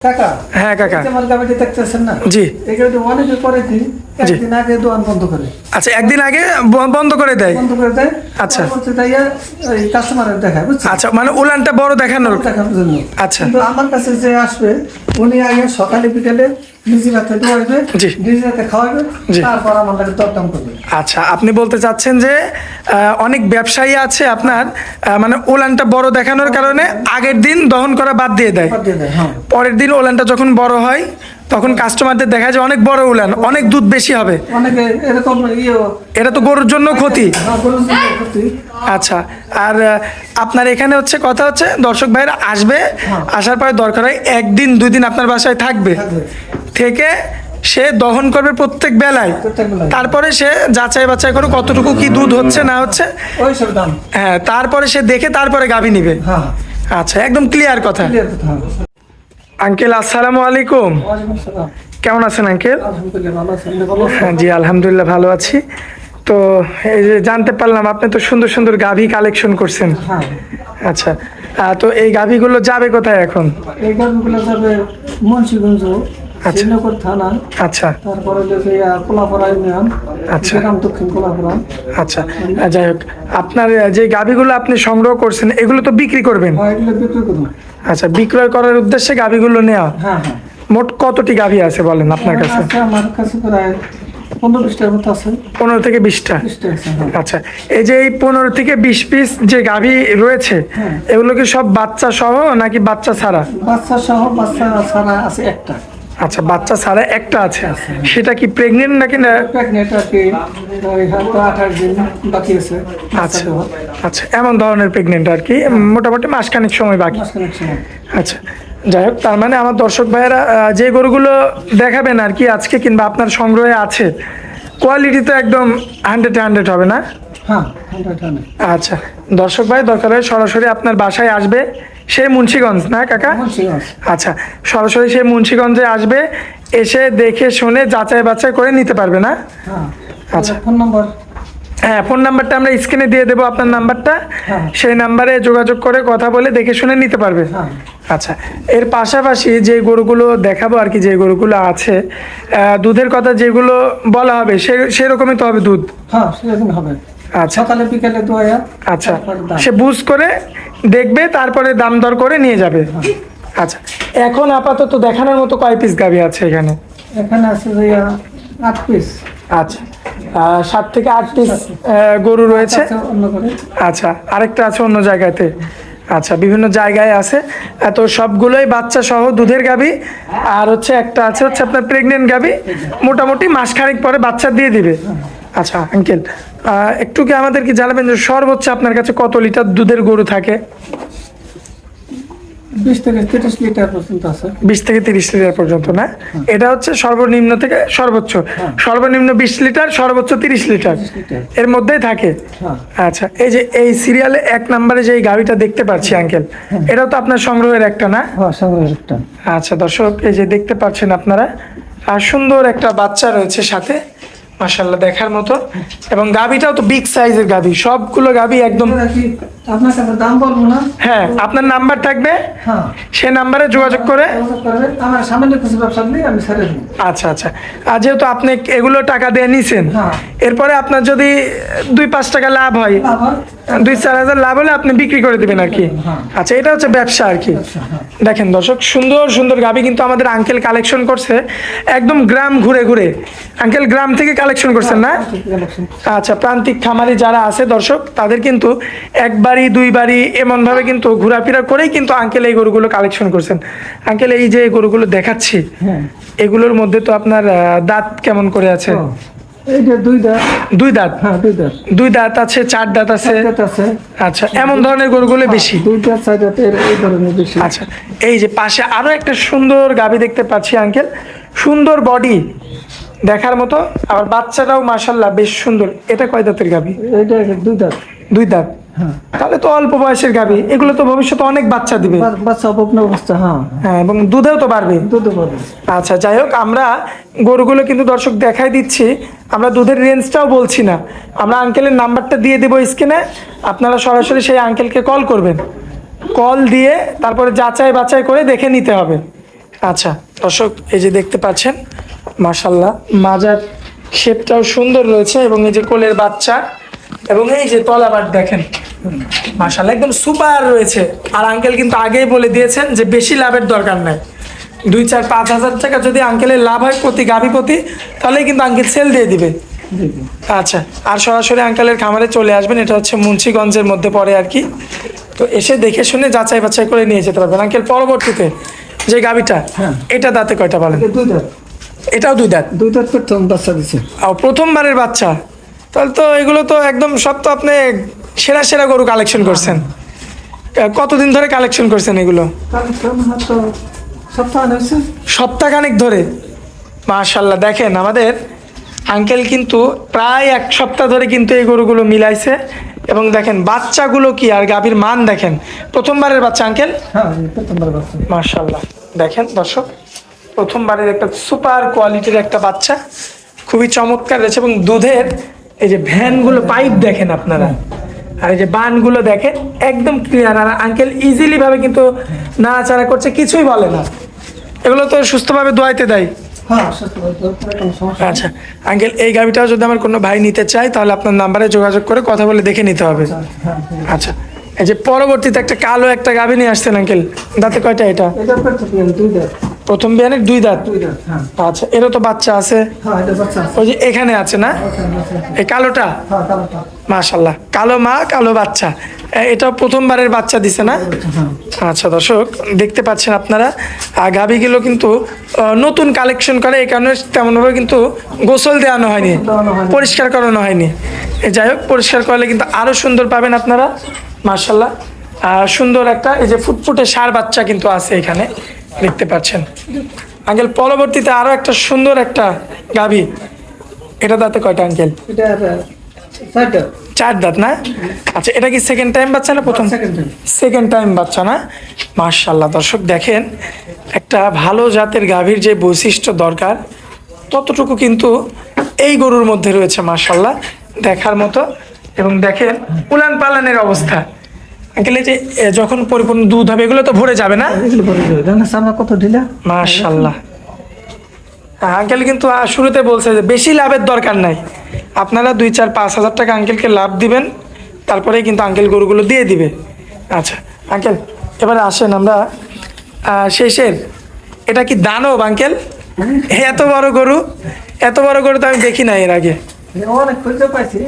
কাকা হ্যাঁ কাকা। আমার গাড়িটি দেখতেছেন না? জি। এই গাড়িটি অনেকে করে কি একদিন আগে দোকান বন্ধ করে। আচ্ছা একদিন আগে বন্ধ করে দেয়? বন্ধ করে দেয় আচ্ছা। তাইয়া এই কাস্টমারের দেখায় বুঝছেন? আচ্ছা মানে উলানটা বড় দেখানোর দেখানোর জন্য। আচ্ছা। কিন্তু আমার কাছে যে আসবে উনি আগে সকালে বিকেলে আচ্ছা আপনি বলতে চাচ্ছেন যে অনেক ব্যবসায়ী আছে আপনার মানে উলানটা বড় দেখানোর কারণে আগের দিন দহন করা বাদ দিয়ে দেয়। হ্যাঁ। পরের দিন ওলানটা যখন বড় হয় তখন কাস্টমারদের দেখা যায় অনেক বড় উলান অনেক দুধ বেশি হবে। এটা তো গরুর জন্য ক্ষতি। হ্যাঁ, আচ্ছা আর আপনার এখানে হচ্ছে কথা হচ্ছে দর্শক ভাইরা আসবে আসার পরে দরকার হয় একদিন দুই দিন আপনার বাসায় থাকবে। থেকে সে দহন করবে প্রত্যেক বেলায়। তারপরে সে যাচাই বাছাই করে কতটুকু কি দুধ হচ্ছে না হচ্ছে। হ্যাঁ তারপরে সে দেখে তারপরে গাভী নিবে। হ্যাঁ। আচ্ছা একদম ক্লিয়ার কথা। হ্যাঁ। আঙ্কেল আসসালামু আলাইকুম। কেমন আছেন আঙ্কেল? হ্যাঁ জি আলহামদুলিল্লাহ ভালো আছি। তো এই যে জানতে পারলাম আপনি তো সুন্দর সুন্দর গাভী কালেকশন করছেন। হ্যাঁ। আচ্ছা তো এই গাভীগুলো যাবে কোথায় এখন? এই গাড়িগুলো যাবে মুন্সিগঞ্জ। শ্রীনগর থানা। আচ্ছা। তারপরে লেগে কোলাপাড়া ইউনিয়ন আচ্ছা। দক্ষিণ কোলাপাড়া আচ্ছা। যাই হোক আপনার যে গাভীগুলো আপনি সংগ্রহ করছেন এগুলো তো বিক্রি করবেন? হয় আচ্ছা বিক্রয় করার উদ্দেশ্যে গাভীগুলো নেওয়া হ্যাঁ হ্যাঁ। মোট কতটি গাভী আছে বলেন আপনার কাছে? আমার কাছে প্রায় পনেরো থেকে বিশটা? হ্যাঁ। আচ্ছা এই যে এই পনেরো থেকে বিশ পিস যে গাভী রয়েছে হ্যাঁ। এগুলো কি সব বাচ্চা সহ নাকি বাচ্চা ছাড়া? বাচ্চা সহ বাচ্চা ছাড়া আছে একটা। আচ্ছা বাচ্চা ছাড়া একটা আছে। সেটা কি প্রেগনেন্ট নাকি না? আচ্ছা আচ্ছা এমন ধরনের প্রেগনেন্ট আর কি। মোটামুটি মাসখানেক সময় বাকি। আচ্ছা যাই হোক তার মানে আমার দর্শক ভাইয়েরা যে গরুগুলো দেখাবেন আর কি আজকে কিংবা আপনার সংগ্রহে আছে কোয়ালিটি তো একদম হান্ড্রেড হান্ড্রেড হবে না? হ্যাঁ আচ্ছা দর্শক ভাই দরকার হয় সরাসরি আপনার বাসায় আসবে। সেই মুন্সীগঞ্জ না কাকা? আচ্ছা সরাসরি সেই মুন্সিগঞ্জে আসবে এসে দেখে শুনে যাচাই বাছাই করে নিতে পারবে না? হ্যাঁ আচ্ছা। Phone number. হ্যাঁ ফোন নাম্বারটা আমরা স্ক্রিনে দিয়ে দেবো আপনার নাম্বারটা। হ্যাঁ। সেই নাম্বারে যোগাযোগ করে কথা বলে দেখে শুনে নিতে পারবে। হ্যাঁ। আচ্ছা এর পাশাপাশি যে গরুগুলো দেখাবো আর কি যে গরুগুলো আছে দুধের কথা যেগুলো বলা হবে সে সেরকমই তো হবে দুধ? হ্যাঁ হবে। সকালে বিকালে দোয়া আচ্ছা। সে বুঝ করে দেখবে তারপরে দাম দর করে নিয়ে যাবে। আচ্ছা। এখন আপাতত দেখানোর মতো কয় পিস গাভি আছে এখানে? এখানে আছে আট পিস আচ্ছা। সাত থেকে আট পিস গরু রয়েছে? আচ্ছা। আরেকটা আছে অন্য জায়গাতে। আচ্ছা বিভিন্ন জায়গায় আছে। তো সবগুলোই বাচ্চা সহ দুধের গাবি। আর হচ্ছে একটা আছে হচ্ছে আপনার প্রেগনেন্ট গাবি। মোটামুটি মাস মাসখানেক পরে বাচ্চা দিয়ে দিবে। আচ্ছা। আঙ্কেল একটু কি আমাদের কি জানাবেন যে সর্বোচ্চ আপনার কাছে কত লিটার দুধের গরু থাকে? বিশ থেকে তিরিশ লিটার পর্যন্ত আছে। বিশ থেকে তিরিশ লিটার পর্যন্ত না? এটা হচ্ছে সর্বনিম্ন থেকে সর্বোচ্চ। সর্বনিম্ন বিশ লিটার সর্বোচ্চ তিরিশ লিটার। এর মধ্যেই থাকে? হ্যাঁ। আচ্ছা এই যে এই সিরিয়ালে এক নম্বরে যে এই গাড়িটা দেখতে পাচ্ছি আঙ্কেল এটাও তো আপনার সংগ্রহের একটা না? হ্যাঁ সংগ্রহের একটা। আচ্ছা দর্শক এই যে দেখতে পাচ্ছেন আপনারা আর সুন্দর একটা বাচ্চা রয়েছে সাথে। মাশাল্লাহ দেখার মতো। এবং গাভিটাও তো বিগ সাইজের গাভি। সবগুলো গাভি একদম আপনার কাছে দাম বলব না? হ্যাঁ আপনার নাম্বার থাকবে। হ্যাঁ। সে নাম্বারে যোগাযোগ করে আমার সামান্য কিছু ব্যবসা নিয়ে আমি ছেড়ে আচ্ছা আচ্ছা। আর যেহেতু আপনি এগুলো টাকা দিয়ে নিছেন হ্যাঁ। এরপরে আপনার যদি দুই পাঁচ টাকা লাভ হয় দুই চার হাজার লাভ হলে আপনি বিক্রি করে দেবেন আর কি। আচ্ছা এটা হচ্ছে ব্যবসা আর কি। দেখেন দর্শক সুন্দর সুন্দর গাবি কিন্তু আমাদের আঙ্কেল কালেকশন করছে। একদম গ্রাম ঘুরে ঘুরে। আঙ্কেল গ্রাম থেকে কালেকশন করছেন না? আচ্ছা প্রান্তিক খামারি যারা আছে দর্শক তাদের কিন্তু একবারই দুইবারই এমনভাবে কিন্তু ঘোরাফেরা করেই কিন্তু আঙ্কেল এই গরুগুলো কালেকশন করছেন। আঙ্কেল এই যে গরুগুলো দেখাচ্ছি হ্যাঁ। এগুলোর মধ্যে তো আপনার দাঁত কেমন করে আছে? ও, এই যে দুই দাঁত। দুই দাঁত? হ্যাঁ দুই দাঁত। দুই দাঁত আছে চার দাঁত আছে? দাঁত আছে। আচ্ছা এমন ধরনের গরুগুলো বেশি? দুই দাঁত চার দাঁত এই ধরনের বেশি। আচ্ছা এই যে পাশে আরও একটা সুন্দর গাবি দেখতে পাচ্ছি আঙ্কেল। সুন্দর বডি দেখার মতো। আবার বাচ্চাটাও মাশাল্লাহ বেশ সুন্দর। এটা কয় দাঁতের গাবি এটা দুই দাঁত। দুই দাঁত। হ্যাঁ তাহলে তো অল্প বয়সের গাবি। এগুলো তো ভবিষ্যতে অনেক বাচ্চা দিবে। বাচ্চা অপগ্ন অবস্থা হ্যাঁ। হ্যাঁ এবং দুধেও তো বাড়বে। দুধ পাবে আচ্ছা যাই হোক আমরা গরুগুলো কিন্তু দর্শক দেখাই দিচ্ছি। আমরা দুধের রেঞ্জটাও বলছি না। আমরা আঙ্কেলের নাম্বারটা দিয়ে দেবো স্ক্রিনে আপনারা সরাসরি সেই আঙ্কেলকে কল করবেন। কল দিয়ে তারপরে যাচাই বাছাই করে দেখে নিতে হবে। আচ্ছা দর্শক এই যে দেখতে পাচ্ছেন মাশাল্লাহ মাজার শেপটাও সুন্দর রয়েছে এবং এই যে কোলের বাচ্চা এবং এই যে তলাবার দেখেন মাশাল্লাহ একদম সুপার রয়েছে। আর আঙ্কেল কিন্তু আগেই বলে দিয়েছেন যে বেশি লাভের দরকার নাই। দুই চার পাঁচ হাজার টাকা যদি আঙ্কেলের লাভ হয় প্রতি গাভি প্রতি তাহলে কিন্তু আঙ্কেল সেল দিয়ে দিবে। আচ্ছা আর সরাসরি আঙ্কেলের খামারে চলে আসবেন এটা হচ্ছে মুন্সিগঞ্জের মধ্যে পড়ে আর কি। তো এসে দেখে শুনে যাচাই বাছাই করে নিয়ে যেতে পারবেন। আঙ্কেল পরবর্তীতে যে গাবিটা হ্যাঁ। এটা দাঁতে কয়টা বলেন? দুই দাঁত। এটাও দুই দাঁত? দুই দাঁত প্রথম বাচ্চা আর প্রথমবারের বাচ্চা? তাহলে তো এগুলো তো একদম সব তো আপনি সেরা সেরা গরু কালেকশন করছেন। কতদিন ধরে কালেকশন করছেন এগুলো? সপ্তাহখানেক ধরে। মাশাল্লাহ দেখেন আমাদের আঙ্কেল কিন্তু প্রায় এক সপ্তাহ ধরে কিন্তু এই গরুগুলো মিলাইছে। এবং দেখেন বাচ্চাগুলো কি আর গাভীর মান দেখেন। প্রথমবারের বাচ্চা আঙ্কেল মাশাল্লাহ দেখেন দর্শক, প্রথমবারের একটা সুপার কোয়ালিটির একটা বাচ্চা। খুবই চমৎকার রয়েছে এবং দুধের এই যে ভ্যানগুলো পাইপ দেখেন আপনারা। আর এই যে বানগুলো দেখেন একদম ক্লিয়ার আর আঙ্কেল ইজিলি ভাবে কিন্তু নাড়াচাড়া করছে কিছুই বলে না। এগুলো তো সুস্থভাবে দোয়াইতে দেয়। হ্যাঁ। আচ্ছা আঙ্কেল এই গাড়িটাও যদি আমার কোনো ভাই নিতে চায় তাহলে আপনার নাম্বারে যোগাযোগ করে কথা বলে দেখে নিতে হবে। হ্যাঁ। আচ্ছা। এই যে পরবর্তীতে একটা কালো একটা গাভী নিয়ে আসছেন আঙ্কেল। দাঁতে কয়টা এটা? প্রথম বিয়ানের দুই দাঁত? হ্যাঁ। আচ্ছা এরও তো বাচ্চা আছে? হ্যাঁ বাচ্চা আছে। ওই যে এখানে আছে না? এই কালোটা? হ্যাঁ মাশাল্লাহ কালো মা কালো বাচ্চা। এটা প্রথমবারের বাচ্চা দিছে না? আচ্ছা দর্শক দেখতে পাচ্ছেন আপনারা। আর গাভিগুলো কিন্তু নতুন কালেকশন করে এই কারণে তেমনভাবে কিন্তু গোসল দেওয়ানো হয়নি পরিষ্কার করানো হয়নি। যাই হোক পরিষ্কার করলে কিন্তু আরও সুন্দর পাবেন আপনারা। মার্শাল্লাহ আর সুন্দর একটা এই যে ফুটফুটে সার বাচ্চা কিন্তু আছে এখানে দেখতে পাচ্ছেন। আঙ্কেল পরবর্তীতে আরও একটা সুন্দর একটা গাভি। এটা দাঁতে কয়টা আঙ্কেল? চার দাঁত। না? আচ্ছা এটা কি সেকেন্ড টাইম বাচ্চা না প্রথম? সেকেন্ড টাইম বাচ্চা না? মার্শাল্লাহ দর্শক দেখেন একটা ভালো জাতের গাভীর যে বৈশিষ্ট্য দরকার ততটুকু কিন্তু এই গরুর মধ্যে রয়েছে মার্শাল্লাহ দেখার মতো এবং দেখেন উলান পালানের অবস্থা। আঙ্কেল যে যখন পরিপূর্ণ দুধ হবে এগুলো তো ভরে যাবে না? সামনে কত ঢিলা? মার্শাল্লাহ আঙ্কেল কিন্তু শুরুতে বলছে যে বেশি লাভের দরকার নাই। আপনারা দুই চার পাঁচ হাজার টাকা আঙ্কেলকে লাভ দিবেন তারপরেই কিন্তু আঙ্কেল গরুগুলো দিয়ে দিবে। আচ্ছা আঙ্কেল এবারে আসেন আমরা শেষের। এটা কি দানব আঙ্কেল? এত বড় গরু? এত বড় গরু তো আমি দেখি না এর আগে। অনেক খুঁজে পাইছি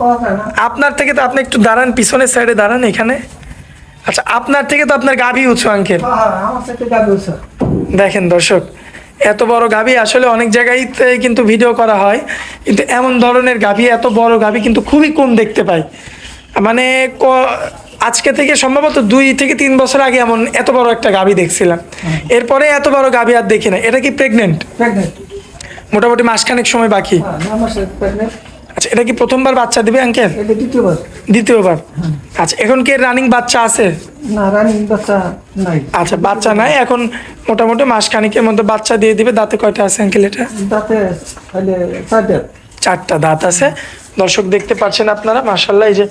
পাওয়া যায় না। আপনার থেকে তো আপনি একটু দাঁড়ান পিছনের সাইডে দাঁড়ান এখানে। আচ্ছা আপনার থেকে তো আপনার গাভী উঁচু আঙ্কেল হ্যাঁ হ্যাঁ স্যার দেখেন দর্শক এত বড় গাভী আসলে অনেক জায়গায় কিন্তু ভিডিও করা হয় কিন্তু এমন ধরনের গাভী এত বড় গাভী কিন্তু খুবই কম দেখতে পাই। মানে আজকে থেকে সম্ভবত দুই থেকে তিন বছর আগে এমন এত বড় একটা গাভী দেখছিলাম। এরপরে এত বড় গাভী আর দেখি না। এটা কি প্রেগনেন্ট প্রেগনেন্ট মোটামুটি মাসখানেক সময় বাকি। হ্যাঁ আচ্ছা এটা কি প্রথমবার বাচ্চা দিবে আঙ্কেল দ্বিতীয়বার। দ্বিতীয়বার? আচ্ছা এখন কি রানিং বাচ্চা আছে? না রানিং বাচ্চা নাই। আচ্ছা বাচ্চা নাই এখন মোটামুটি মাসখানিকের মধ্যে বাচ্চা দিয়ে দিবে। দাঁতে কয়টা আছে আঙ্কেল এটা? তাহলে চারটা। দাঁত আছে। দর্শক দেখতে পাচ্ছেন আপনারা মাসাল্লাহ এই যে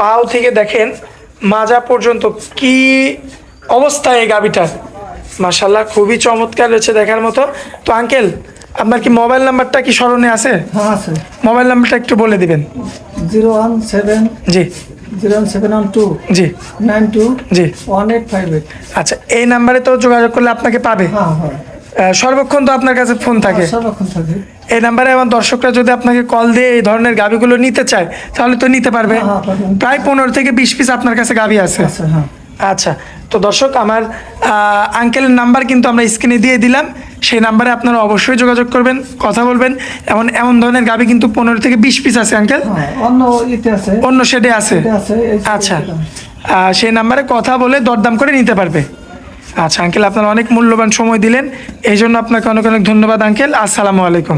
পাও থেকে দেখেন মাজা পর্যন্ত কি অবস্থা এই গাবিটার মাসাল্লাহ খুবই চমৎকার রয়েছে দেখার মতো। তো আঙ্কেল আপনার কি মোবাইল নাম্বারটা কি স্মরণে আছে? হ্যাঁ আছে। মোবাইল নাম্বারটা একটু বলে দিবেন। জিরো ওয়ান সেভেন জি। Zero one seven one two জি। নাইন টু জি। One eight five eight. আচ্ছা এই নাম্বারে তো যোগাযোগ করলে আপনাকে পাবে। হ্যাঁ হ্যাঁ। সর্বক্ষণ তো আপনার কাছে ফোন থাকে। এই নাম্বারে আমার দর্শকরা যদি আপনাকে কল দিয়ে এই ধরনের গাভিগুলো নিতে চায় তাহলে তো নিতে পারবে। হ্যাঁ, হ্যাঁ, পারবেন। প্রায় পনেরো থেকে বিশ পিস আপনার কাছে গাভি আছে। হ্যাঁ। আচ্ছা তো দর্শক আমার আঙ্কেলের নাম্বার কিন্তু আমরা স্ক্রিনে দিয়ে দিলাম। সেই নাম্বারে আপনারা অবশ্যই যোগাযোগ করবেন কথা বলবেন। এমন এমন ধরনের গাভি কিন্তু পনেরো থেকে বিশ পিস আছে আঙ্কেল হ্যাঁ অন্য ইতে আছে। অন্য শেডে আছে? আচ্ছা। সেই নাম্বারে কথা বলে দরদাম করে নিতে পারবে। আচ্ছা আঙ্কেল আপনার অনেক মূল্যবান সময় দিলেন। এই জন্য আপনাকে অনেক অনেক ধন্যবাদ আঙ্কেল আসসালামু আলাইকুম।